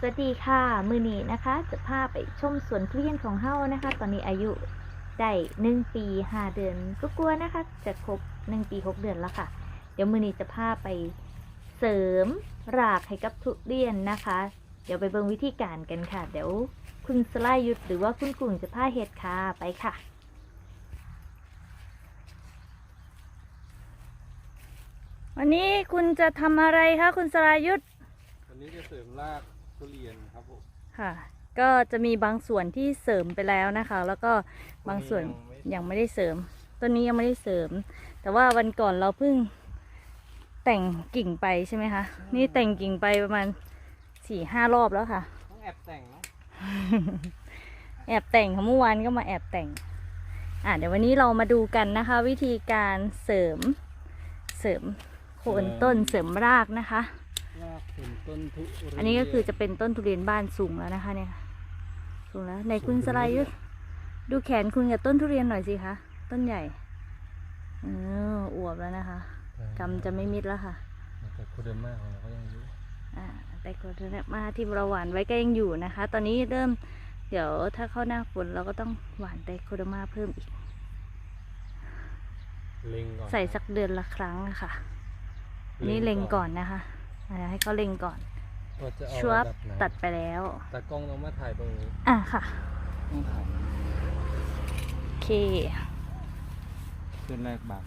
สวัสดีค่ะ มือนี้นะคะ จะพาไปชมสวนทุเรียนของเฮานะคะ ตอนนี้อายุได้หนึ่งปีห้าเดือนก็กลัวๆนะคะ จะครบหนึ่งปีหกเดือนแล้วค่ะ เดี๋ยวมือนี้จะพาไปเสริมรากให้กับทุเรียนนะคะ เดี๋ยวไปเบิ่งวิธีการกันค่ะ เดี๋ยวคุณสลายุทธหรือว่าคุณกุ่งจะพาเฮ็ดค่ะไปค่ะวันนี้คุณจะทำอะไรคะคุณสลายุทธวันนี้จะเสริมราก ทุเรียนครับผมค่ะ ก็จะมีบางส่วนที่เสริมไปแล้วนะคะ แล้วก็บางส่วนยัยังไม่ได้เสริมต้นนี้ยังไม่ได้เสริม แต่ว่าวันก่อนเราเพิ่งแต่งกิ่งไปใช่ไหมคะ นี่แต่งกิ่งไปประมาณสี่ห้ารอบแล้วค่ะ ต้องแอบแต่งเนาะแอบแต่งค่ะเมื่อวานก็มาแอบแต่ง อะเดี๋ยววันนี้เรามาดูกันนะคะ วิธีการเสริมเสริมโคนต้นเสริมรากนะคะราก เป็นต้นทุเรียนอันนี้ก็คือจะเป็นต้นทุเรียนบ้านสูงแล้วนะคะ เนี่ยสูงแล้วในคุณสไลด์ยุทธดูแขนคุณกับต้นทุเรียนหน่อยสิคะต้นใหญ่เอออวบแล้วนะคะกำจะไม่มิดแล้วค่ะ แต่โคเดอร์มาของเราก็ยังอยู่อ่าแต่โคเดมาที่เราหวานไว้ก็ยังอยู่นะคะ ตอนนี้เริ่มเดี๋ยวถ้าเข้าหน้าฝนเราก็ต้องหวานไตโคเดอร์มาเพิ่มอีกเล็งก่อนใส่สักเดือนละครั้งอะค่ะอันนี้เล็งก่อนนะคะ อ่าให้เขาเล็งก่อนว่าจะเอาชวบระดับไหนตัดไปแล้วตากล้องต้องมาถ่ายตรงนี้อะค่ะ ต้องถ่ายโอเค เส้นแรกบาก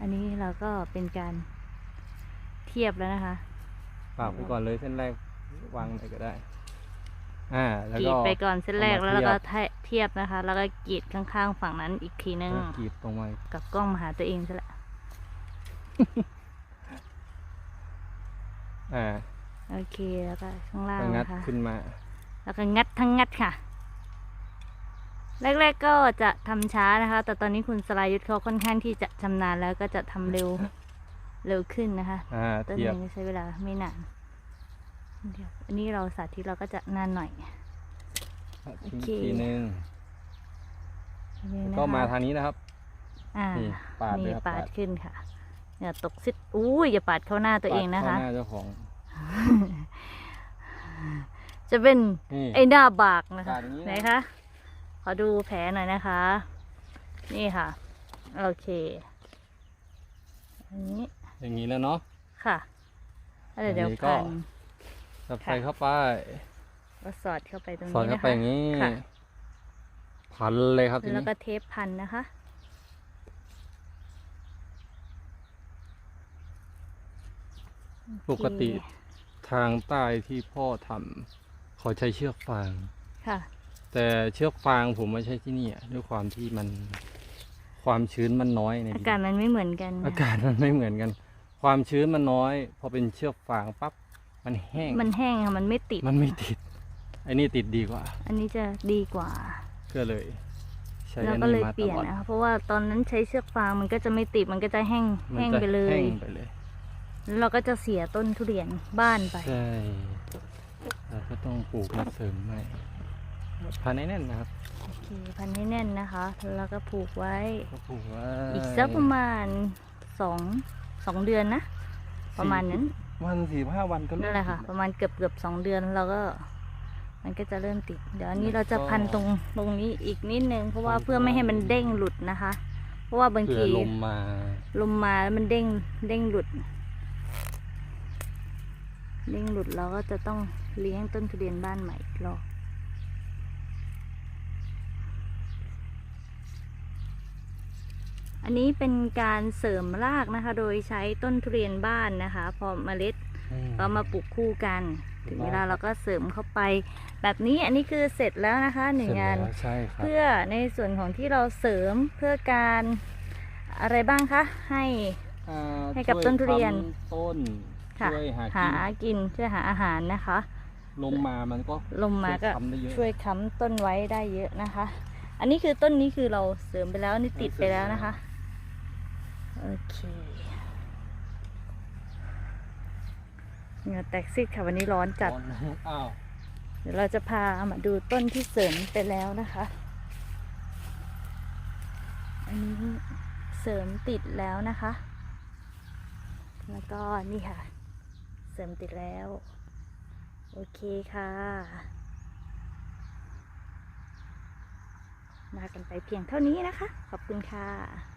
อันนี้เราก็เป็นการเทียบแล้วนะคะ ปากไปก่อนเลยเส้นแรกวางไหนก็ได้ อ่า แล้วกรีก็ดไปก่อนเส้นแรกเอาแล้วมาเราก็เทียบเทียบนะคะ แล้วก็กรีดข้างๆฝั่งนั้นอีกทีนึงแล้วกรีดตรงมา กับกล้องมาหาตัวเองซะแหละ อ่าโอเคแล้วก็ข้างล่างแล้วงัดนะคะขึ้นมา แล้วก็งัดทั้งงัดค่ะ แรกๆก็จะทำช้านะคะ แต่ตอนนี้คุณสลายุทธเขาค่อนข้างที่จะชำนาญแล้วก็จะทำเร็วเร็วขึ้นนะคะ อ่าต้นเทียบ นึงก็ใช้เวลาไม่นานเดี๋ยวอันนี้เราสาธิตเราก็จะนานหน่อยทิ้งโอเค ทีนึงนี่แล้วนะคะก็มาทางนี้นะครับ อ่านี่ปาดเลยนี่ครับปาดปาด ขึ้นค่ะ เนี่ยตกซิดอุ้ยอย่าปาดเข้าหน้าตัวเองนะคะ ปาดเข้าหน้าเจ้าของจะเป็นนี่ ไอ้หน้าบากนะคะ ปาดอย่างนี้นะ ไหนคะ ขอดูแผลหน่อยนะคะ นี่ค่ะ โอเค อันนี้อย่างนี้แล้วเนาะ ค่ะแล้วเดี๋ยวอันนี้ก็ พัน จับค่ะใส่เข้าไป ก็สอดเข้าไปตรงสอดนี้เข้านะไปคะ อย่างนี้ ค่ะ พันเลยครับทีแล้วนี้ก็เทปพันนะคะ ปกติโอเคทางใต้ที่พ่อทำเขาใช้เชือกฟาง ค่ะ แต่เชือกฟางผมไม่ใช่ที่นี่อะด้วยความที่มันความชื้นมันน้อยในอาดินกาศมันไม่เหมือนกันอากาศมันไม่เหมือนกัน ความชื้นมันน้อย พอเป็นเชือกฟางปั๊บมันแห้ง มันแห้งค่ะมันไม่ติด มันไม่ติดไอ้นี่ติดดีกว่า อันนี้จะดีกว่าก็เลยใช้แล้วอันก็เลนี้ยมาเปตลี่ยนลอดนะคะเพราะว่าตอนนั้นใช้เชือกฟางมันก็จะไม่ติดมันก็จะแห้งมัแห้งจะไปเลย แห้งไปเลยแล้ว เราก็จะเสียต้นทุเรียนบ้านไปใช่เราก็ต้องปลูกมาเสริมใหม่พันให้แน่นนะครับโอเคพันให้แน่นนะคะแล้วก็ผูกไว้ก็ปลูกไว้อีกสักประมาณสองสองเดือนนะ ประมาณนั้นวันสี่ห้าวันก็นั่นแหละค่ะ ประมาณเกือบเกือบสองเดือนเราก็ มันก็จะเริ่มติด เดี๋ยวอันนี้แล้วเราจะก็พันตรงตรงนี้อีกนิดนึงเพราะว่าพันเพื่อไม่ให้มันเด้งหลุดนะคะ เพราะว่าบางเผื่อทีลมมาลมมาแล้วมันเด้งเด้งหลุด เด้งหลุดเราก็จะต้องเลี้ยงต้นทุเรียนบ้านใหม่อีกรอบอันนี้เป็นการเสริมรากนะคะ โดยใช้ต้นทุเรียนบ้านนะคะ พอเมล็ดก็มาปลูกคู่กัน ถึงเวลาเราก็เสริมเข้าไป แบบนี้อันนี้คือเสร็จแล้วนะคะหนึ่งเสร็จงานแล้วใช่ครับเพื่อในส่วนของที่เราเสริมเพื่อการอะไรบ้างคะให้อ่าให้กับช่วยต้นทุเรียนค้ำต้น ค่ะ ช่วยหาหากินกินช่วยหาอาหารนะคะ ลมมามันก็ลมมาก็ช่วยค้ำได้เยอะช่วยค้ำต้นไว้ได้เยอะนะคะ อันนี้คือต้นนี้คือเราเสริมไปแล้วนี่ติดไปแล้วนะคะ โอเคเหงื่อแตกซิดค่ะวันนี้ร้อนจัด ร้อนอ้าวเดี๋ยวเราจะพามาดูต้นที่เสริมไปแล้วนะคะ อันนี้เสริมติดแล้วนะคะ แล้วก็นี่ค่ะ เสริมติดแล้วโอโอเคค่ะ มากันไปเพียงเท่านี้นะคะ ขอบคุณค่ะ